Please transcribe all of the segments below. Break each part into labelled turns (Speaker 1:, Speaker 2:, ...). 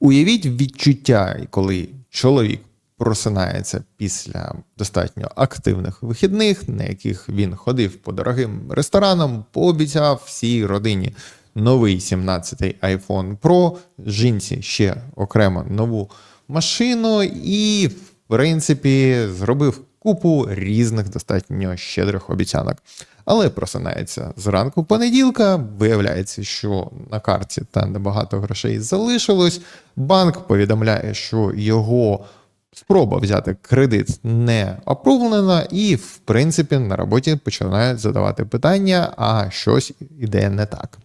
Speaker 1: Уявіть відчуття, коли чоловік просинається після достатньо активних вихідних, на яких він ходив по дорогим ресторанам, пообіцяв всій родині новий 17-й iPhone Pro, жінці ще окремо нову машину і, в принципі, зробив купу різних достатньо щедрих обіцянок. Але просинається зранку понеділка, виявляється, що на карті там небагато грошей залишилось. Банк повідомляє, що його спроба взяти кредит не опровлена, і, в принципі, на роботі починають задавати питання, а щось іде не так.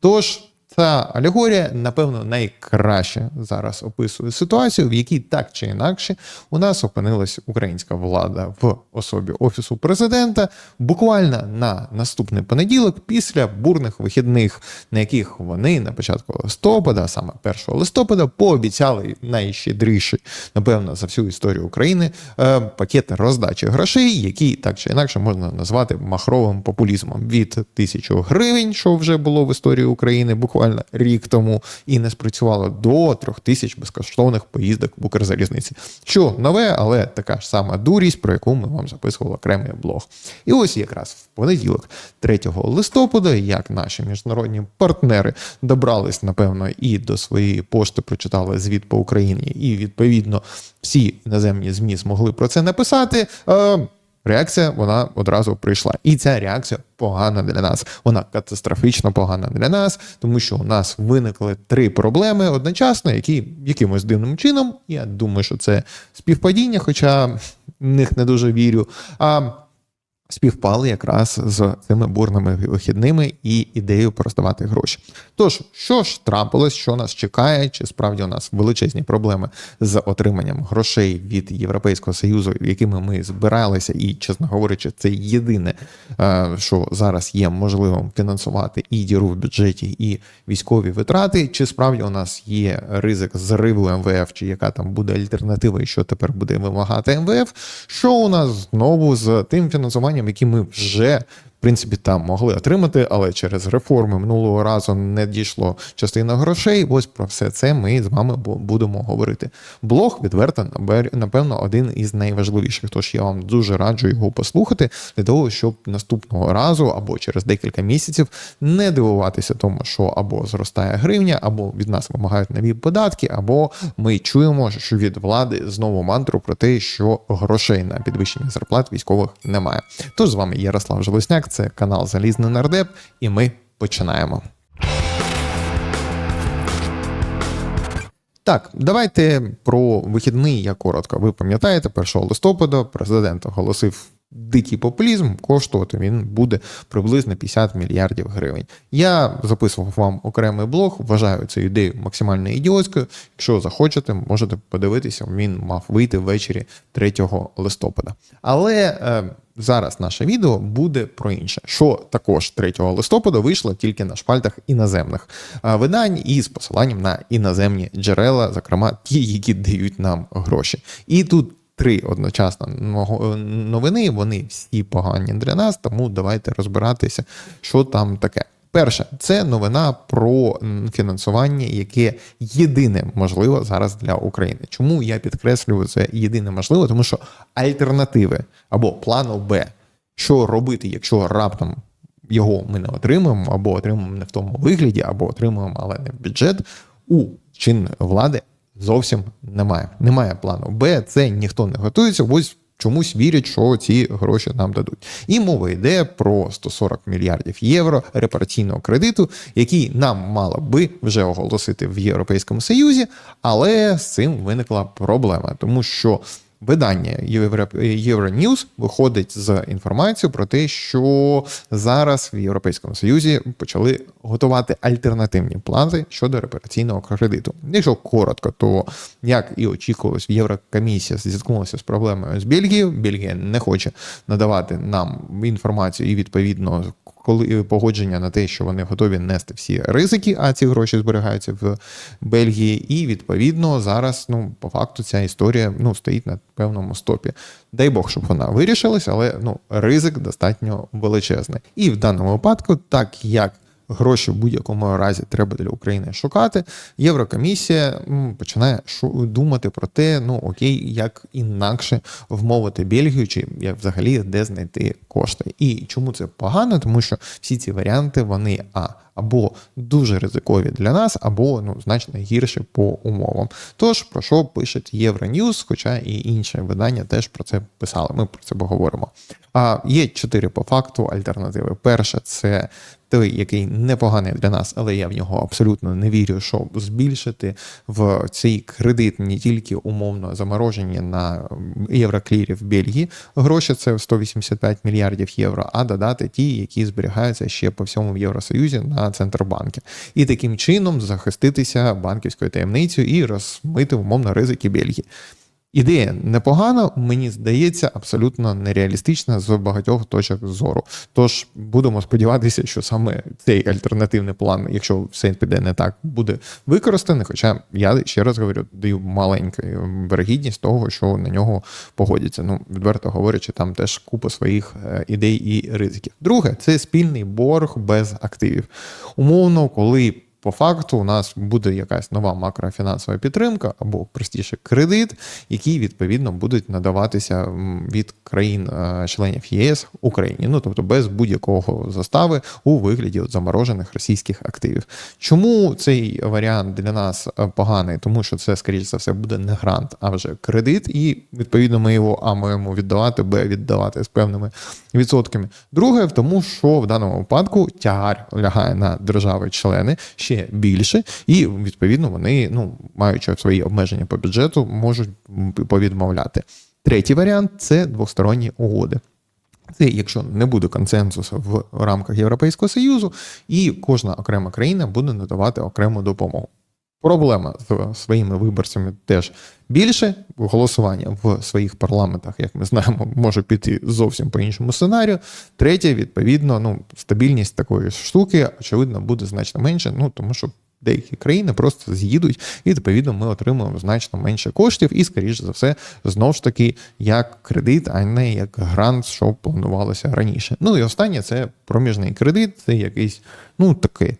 Speaker 1: Тож. Ця алегорія, напевно, найкраще зараз описує ситуацію, в якій так чи інакше у нас опинилась українська влада в особі офісу президента. Буквально на наступний понеділок, після бурних вихідних, на яких вони на початку листопада, саме 1 листопада, пообіцяли найщедріший, напевно, за всю історію України е, пакет роздачі грошей, який так чи інакше можна назвати махровим популізмом. Від тисячу гривень, що вже було в історії України, буквально буквально рік тому і не спрацювало до трьох тисяч безкоштовних поїздок в Укрзалізниці. Що нове, але така ж сама дурість, про яку ми вам записували окремий блог. І ось якраз в понеділок, 3 листопада, як наші міжнародні партнери добрались, напевно, і до своєї пошти прочитали звіт по Україні, і відповідно всі іноземні змі змогли про це написати. Реакція вона одразу прийшла, і ця реакція погана для нас. Вона катастрофічно погана для нас, тому що у нас виникли три проблеми одночасно, які якимось дивним чином. Я думаю, що це співпадіння, хоча в них не дуже вірю. А співпали якраз з цими бурними вихідними і ідеєю роздавати гроші. Тож, що ж трапилось, що нас чекає, чи справді у нас величезні проблеми з отриманням грошей від Європейського союзу, якими ми збиралися, і чесно говорячи, це єдине, е, що зараз є можливим фінансувати і діру в бюджеті, і військові витрати. Чи справді у нас є ризик зриву МВФ, чи яка там буде альтернатива, і що тепер буде вимагати МВФ? Що у нас знову з тим фінансуванням? Які ми вже принципі, там могли отримати, але через реформи минулого разу не дійшло частина грошей. Ось про все це ми з вами будемо говорити. Блог відверто напевно один із найважливіших. Тож я вам дуже раджу його послухати для того, щоб наступного разу або через декілька місяців не дивуватися тому, що або зростає гривня, або від нас вимагають нові податки, або ми чуємо, що від влади знову мантру про те, що грошей на підвищення зарплат військових немає. Тож з вами Ярослав Желесняк це канал Залізний Нардеп, і ми починаємо. Так, давайте про вихідний я коротко. Ви пам'ятаєте, 1 листопада президент оголосив дикий популізм, коштувати він буде приблизно 50 мільярдів гривень. Я записував вам окремий блог, вважаю цю ідею максимально ідіотською. Якщо захочете, можете подивитися, він мав вийти ввечері 3 листопада. Але. Е, Зараз наше відео буде про інше, що також 3 листопада вийшло тільки на шпальтах іноземних видань і з посиланням на іноземні джерела, зокрема ті, які дають нам гроші. І тут три одночасно новини. Вони всі погані для нас, тому давайте розбиратися, що там таке. Перше, це новина про фінансування, яке єдине можливо зараз для України. Чому я підкреслюю це єдине можливо? Тому що альтернативи або плану Б, що робити, якщо раптом його ми не отримаємо, або отримаємо не в тому вигляді, або отримуємо, але не в бюджет, у чинної влади зовсім немає. Немає плану Б, це ніхто не готується. Ось чомусь вірять, що ці гроші нам дадуть. І мова йде про 140 мільярдів євро репараційного кредиту, який нам мало би вже оголосити в Європейському Союзі, але з цим виникла проблема, тому що видання Euronews виходить з інформацією про те, що зараз в Європейському Союзі почали готувати альтернативні плани щодо репараційного кредиту. Якщо коротко, то як і очікувалось, Єврокомісія зіткнулася з проблемою з Бельгією. Бельгія не хоче надавати нам інформацію і відповідно коли погодження на те, що вони готові нести всі ризики, а ці гроші зберігаються в Бельгії. І відповідно зараз, ну по факту, ця історія ну стоїть на певному стопі. Дай Бог, щоб вона вирішилась, але ну ризик достатньо величезний. І в даному випадку, так як гроші в будь-якому разі треба для України шукати. Єврокомісія починає думати про те, ну окей, як інакше вмовити Бельгію, чи як взагалі де знайти кошти. І чому це погано? Тому що всі ці варіанти вони а або дуже ризикові для нас, або ну значно гірші по умовам. Тож про що пише Євроньюз, хоча і інші видання теж про це писали. Ми про це поговоримо. А є чотири по факту альтернативи. Перша це той, який непоганий для нас, але я в нього абсолютно не вірю, щоб збільшити в цей кредит не тільки умовно заморожені на євроклірі в Бельгії. Гроші це 185 мільярдів євро, а додати ті, які зберігаються ще по всьому Євросоюзі на центробанки, і таким чином захиститися банківською таємницею і розмити умовно ризики Бельгії. Ідея непогана, мені здається, абсолютно нереалістична з багатьох точок зору. Тож будемо сподіватися, що саме цей альтернативний план, якщо все піде не так, буде використаний. Хоча я ще раз говорю, даю маленьку вирогідність того, що на нього погодяться. Ну, відверто говорячи, там теж купа своїх е, ідей і ризиків. Друге, це спільний борг без активів. Умовно, коли по факту у нас буде якась нова макрофінансова підтримка або простіше кредит, які відповідно будуть надаватися від країн-членів ЄС Україні, ну тобто без будь-якого застави у вигляді от заморожених російських активів. Чому цей варіант для нас е, поганий? Тому що це, скоріш за все, буде не грант, а вже кредит, і відповідно ми його а маємо віддавати, б віддавати з певними відсотками. Друге, в тому, що в даному випадку тягар лягає на держави-члени ще більше, і відповідно вони, ну маючи свої обмеження по бюджету, можуть повідмовляти. Третій варіант це двосторонні угоди. Це якщо не буде консенсусу в рамках Європейського Союзу, і кожна окрема країна буде надавати окрему допомогу. Проблема з своїми виборцями теж більше. Голосування в своїх парламентах, як ми знаємо, може піти зовсім по іншому сценарію. Третє, відповідно, ну стабільність такої штуки, очевидно, буде значно менше. Ну тому що деякі країни просто з'їдуть, і відповідно ми отримуємо значно менше коштів, і, скоріш за все, знов ж таки, як кредит, а не як грант, що планувалося раніше. Ну і останнє це проміжний кредит, це якийсь, ну таке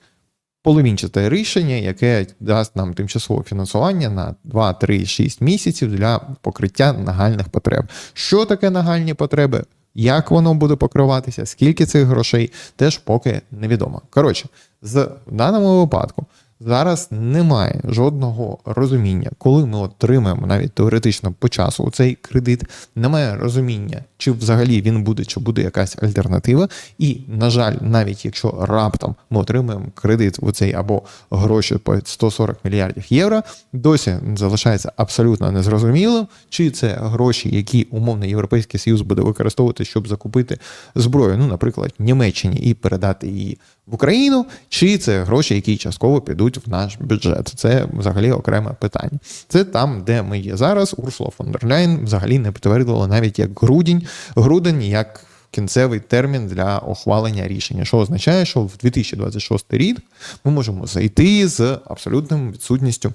Speaker 1: половинчате рішення, яке дасть нам тимчасове фінансування на 2, 3, 6 місяців для покриття нагальних потреб. Що таке нагальні потреби? Як воно буде покриватися, скільки цих грошей, теж поки невідомо. Коротше, з в даному випадку зараз немає жодного розуміння, коли ми отримаємо навіть теоретично по часу цей кредит, немає розуміння, чи взагалі він буде, чи буде якась альтернатива. І, на жаль, навіть якщо раптом ми отримаємо кредит в цей або гроші по 140 мільярдів євро, досі залишається абсолютно незрозумілим, чи це гроші, які умовно Європейський Союз буде використовувати, щоб закупити зброю, ну, наприклад, Німеччині і передати її в Україну, чи це гроші, які частково підуть в наш бюджет. Це взагалі окреме питання. Це там, де ми є зараз. Урсула фон дер Ляйн взагалі не підтвердила навіть як грудень, грудень як кінцевий термін для ухвалення рішення, що означає, що в 2026 рік ми можемо зайти з абсолютним відсутністю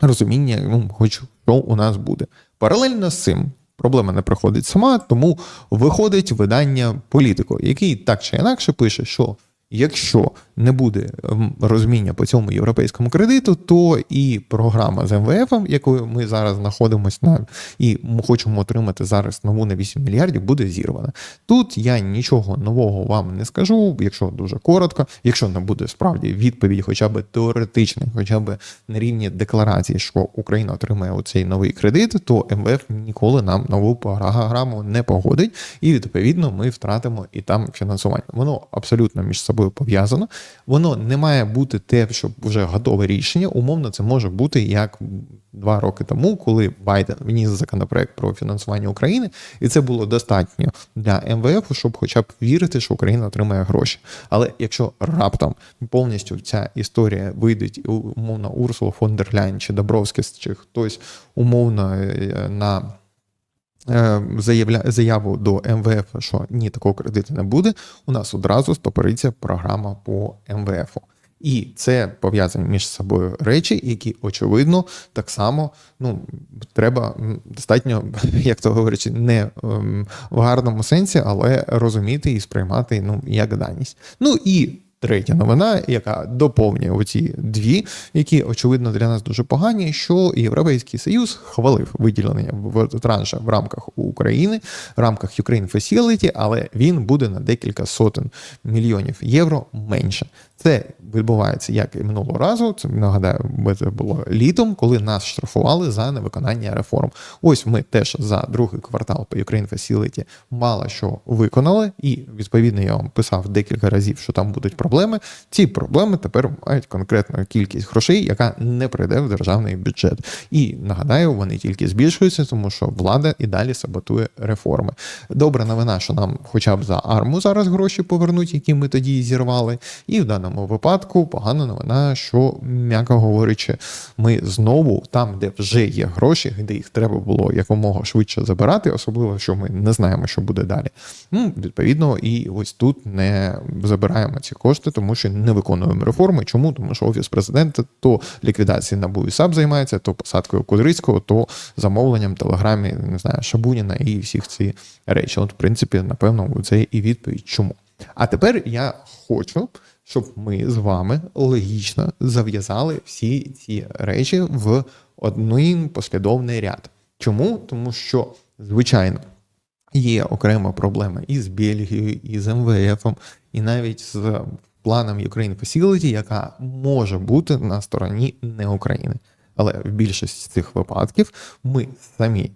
Speaker 1: розуміння, ну, хоч що у нас буде. Паралельно з цим. Проблема не приходить сама, тому виходить видання політико, який так чи інакше пише, що якщо не буде ем, розуміння по цьому європейському кредиту, то і програма з МВФ, якою ми зараз знаходимося на і ми хочемо отримати зараз нову на 8 мільярдів, буде зірвана. Тут я нічого нового вам не скажу, якщо дуже коротко, якщо не буде справді відповідь, хоча б теоретична, хоча б на рівні декларації, що Україна отримає оцей новий кредит, то МВФ ніколи нам нову програму не погодить, і відповідно ми втратимо і там фінансування. Воно абсолютно між собою пов'язано. Воно не має бути те, щоб вже готове рішення. Умовно, це може бути як два роки тому, коли Байден вніс законопроект про фінансування України, і це було достатньо для МВФ, щоб хоча б вірити, що Україна отримає гроші. Але якщо раптом повністю ця історія вийде умовно Урсула фон дер Ляйн чи Добровський, чи хтось умовно е, на е, заявля, заяву до МВФ, що ні, такого кредиту не буде, у нас одразу стопориться програма по МВФ. І це пов'язані між собою речі, які очевидно так само ну треба достатньо, як то говорячи, не ем, в гарному сенсі, але розуміти і сприймати ну як даність. Ну і третя новина, яка доповнює оці дві, які очевидно для нас дуже погані. Що Європейський Союз хвалив виділення в транша в рамках України, в рамках Ukraine Facility, але він буде на декілька сотень мільйонів євро менше. Це відбувається як і минулого разу. Це нагадаю, це було літом, коли нас штрафували за невиконання реформ. Ось ми теж за другий квартал по Ukraine Facility мало що виконали, і відповідно я вам писав декілька разів, що там будуть проблеми. Ці проблеми тепер мають конкретну кількість грошей, яка не прийде в державний бюджет. І нагадаю, вони тільки збільшуються, тому що влада і далі саботує реформи. Добра новина, що нам, хоча б за арму зараз гроші повернуть, які ми тоді зірвали. І в даному випадку погана новина, що, м'яко говорячи, ми знову там, де вже є гроші, де їх треба було якомога швидше забирати, особливо що ми не знаємо, що буде далі. Ну, відповідно, і ось тут не забираємо ці кошти, тому що не виконуємо реформи. Чому? Тому що офіс президента то ліквідацією НАБУ і САП займається, то посадкою Кудрицького, то замовленням телеграмі, не знаю, Шабуніна і всіх ці речі. От, в принципі, напевно, це і відповідь, чому. А тепер я хочу, щоб ми з вами логічно зав'язали всі ці речі в один послідовний ряд. Чому? Тому що, звичайно, є окрема проблема і з Бельгією, і з МВФ, і навіть з планом Ukraine Facility, яка може бути на стороні не України. Але в більшості цих випадків ми самі,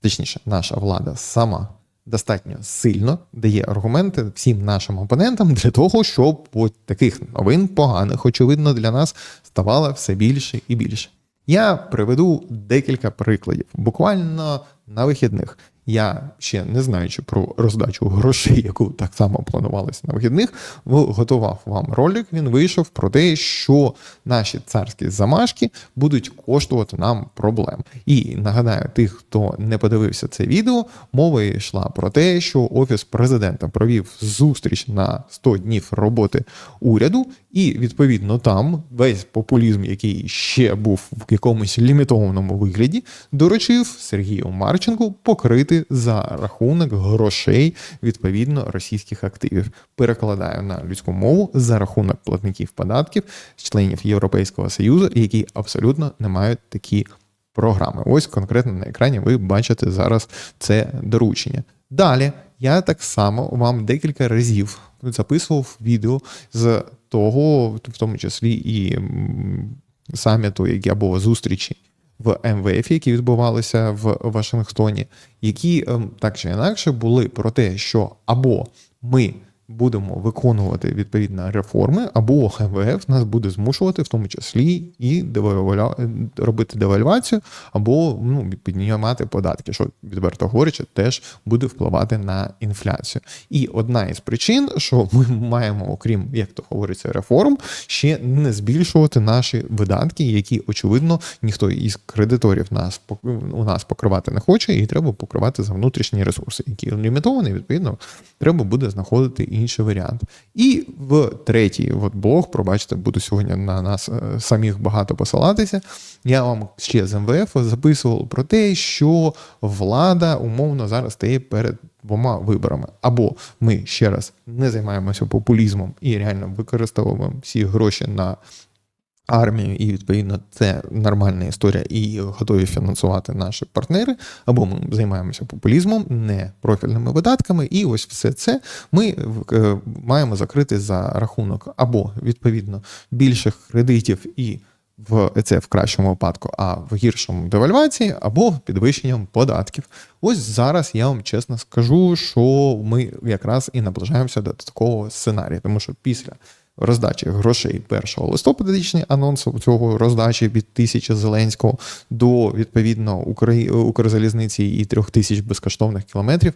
Speaker 1: точніше, наша влада сама достатньо сильно дає аргументи всім нашим опонентам для того, щоб от таких новин поганих, очевидно, для нас ставало все більше і більше. Я приведу декілька прикладів, буквально на вихідних. Я ще не знаючи про роздачу грошей, яку так само планувалося на вихідних, готував вам ролик. Він вийшов про те, що наші царські замашки будуть коштувати нам проблем. І нагадаю, тих, хто не подивився це відео, мова йшла про те, що офіс президента провів зустріч на 100 днів роботи уряду, і відповідно там весь популізм, який ще був в якомусь лімітованому вигляді, доручив Сергію Марченку покрити за рахунок грошей відповідно російських активів. Перекладаю на людську мову за рахунок платників податків, членів Європейського союзу, які абсолютно не мають такі програми. Ось конкретно на екрані ви бачите зараз це доручення. Далі я так само вам декілька разів записував відео з того, в тому числі і саміту, які або зустрічі в МВФ, які відбувалися в Вашингтоні, які ем, так чи інакше були про те, що або ми будемо виконувати відповідно реформи, або МВФ нас буде змушувати, в тому числі і девальва... робити девальвацію, або ну, піднімати податки, що відверто говорячи, теж буде впливати на інфляцію. І одна із причин, що ми маємо, окрім як то говориться, реформ, ще не збільшувати наші видатки, які очевидно ніхто із кредиторів нас у нас покривати не хоче, і треба покривати за внутрішні ресурси, які лімітовані, відповідно, треба буде знаходити інший варіант. І в третій от блог, пробачте, буду сьогодні на нас е, самих багато посилатися. Я вам ще з МВФ записував про те, що влада умовно зараз стає перед двома виборами. Або ми ще раз не займаємося популізмом і реально використовуємо всі гроші на армію, і відповідно це нормальна історія, і готові фінансувати наші партнери. Або ми займаємося популізмом, не профільними видатками, і ось все це ми е, маємо закрити за рахунок або відповідно більших кредитів і. В це в кращому випадку, а в гіршому девальвації або підвищенням податків. Ось зараз я вам чесно скажу, що ми якраз і наближаємося до такого сценарію, тому що після роздачі грошей 1 листопада річний анонс цього роздачі від тисячі Зеленського до відповідно Укрзалізниці і трьох тисяч безкоштовних кілометрів.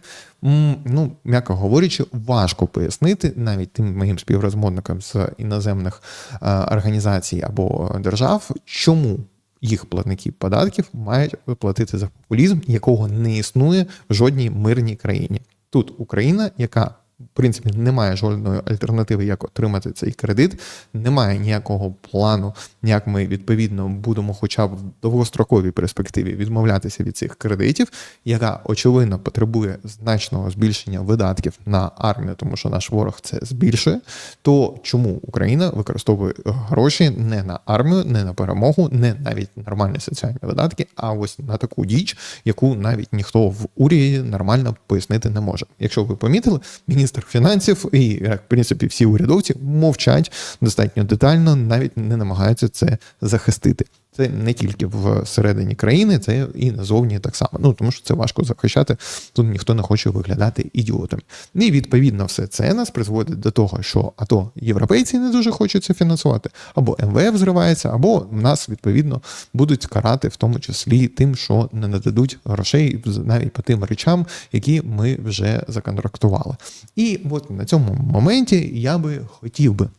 Speaker 1: Ну, м'яко говорячи, важко пояснити навіть тим моїм співрозмовникам з іноземних організацій або держав, чому. Їх платники податків мають платити за популізм, якого не існує в жодній мирній країні. Тут Україна, яка в принципі немає жодної альтернативи, як отримати цей кредит, немає ніякого плану, як ми відповідно будемо, хоча б в довгостроковій перспективі відмовлятися від цих кредитів, яка очевидно потребує значного збільшення видатків на армію, тому що наш ворог це збільшує. То чому Україна використовує гроші не на армію, не на перемогу, не навіть нормальні соціальні видатки, а ось на таку діч, яку навіть ніхто в уряді нормально пояснити не може. Якщо ви помітили, міністр фінансів і в принципі всі урядовці мовчать достатньо детально, навіть не намагаються це захистити. Це не тільки всередині країни, це і назовні так само. Ну тому що це важко захищати. Тут ніхто не хоче виглядати ідіотом. І відповідно все це нас призводить до того, що ато європейці не дуже хочуть це фінансувати, або МВФ зривається, або нас відповідно будуть карати, в тому числі тим, що не нададуть грошей навіть по тим речам, які ми вже законтрактували. І от на цьому моменті я би хотів би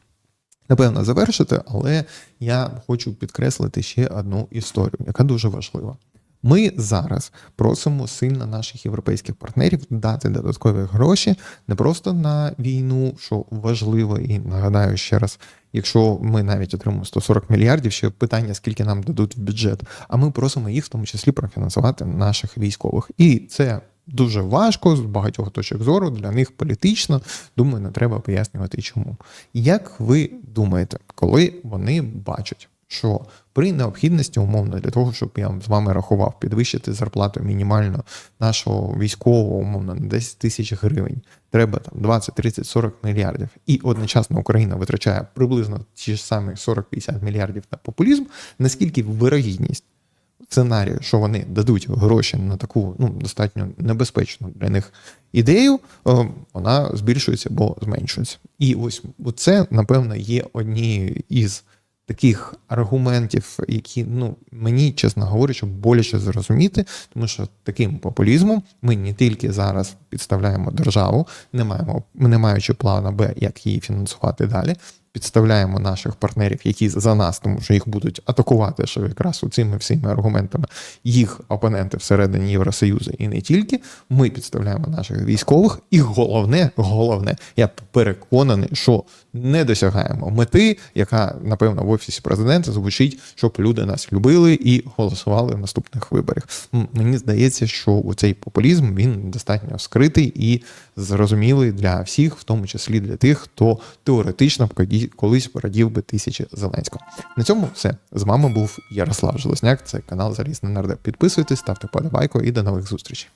Speaker 1: напевно завершити, але я хочу підкреслити ще одну історію, яка дуже важлива. Ми зараз просимо сильно наших європейських партнерів дати додаткові гроші не просто на війну, що важливо, і нагадаю ще раз, якщо ми навіть отримаємо 140 мільярдів, ще питання, скільки нам дадуть в бюджет. А ми просимо їх в тому числі профінансувати наших військових. І це дуже важко з багатьох точок зору для них політично. Думаю, не треба пояснювати, чому. Як ви думаєте, коли вони бачать? Що при необхідності, умовно, для того, щоб я з вами рахував, підвищити зарплату мінімально нашого військового, умовно, на 10 тисяч гривень, треба там 20, 30, 40 мільярдів. І одночасно Україна витрачає приблизно ті ж самі 40-50 мільярдів на популізм, наскільки вирогідність сценарію, що вони дадуть гроші на таку ну, достатньо небезпечну для них ідею, е, вона збільшується або зменшується. І ось це, напевно, є однією із таких аргументів, які ну мені, чесно говорячи, боляче зрозуміти, тому що таким популізмом ми не тільки зараз підставляємо державу, не маємо, не маючи плану Б, як її фінансувати далі. Підставляємо наших партнерів, які за нас, тому що їх будуть атакувати, що якраз цими всіми аргументами їх опоненти всередині Євросоюзу і не тільки. Ми підставляємо наших військових, і головне, головне, я переконаний, що не досягаємо мети, яка напевно в офісі президента звучить, щоб люди нас любили і голосували в наступних виборах. Мені здається, що у цей популізм він достатньо скритий і зрозумілий для всіх, в тому числі для тих, хто теоретично колись порадів би тисячі Зеленського. На цьому все з вами був Ярослав Железняк. Це канал Залізний нардеп. Підписуйтесь, ставте подобайку і до нових зустрічей.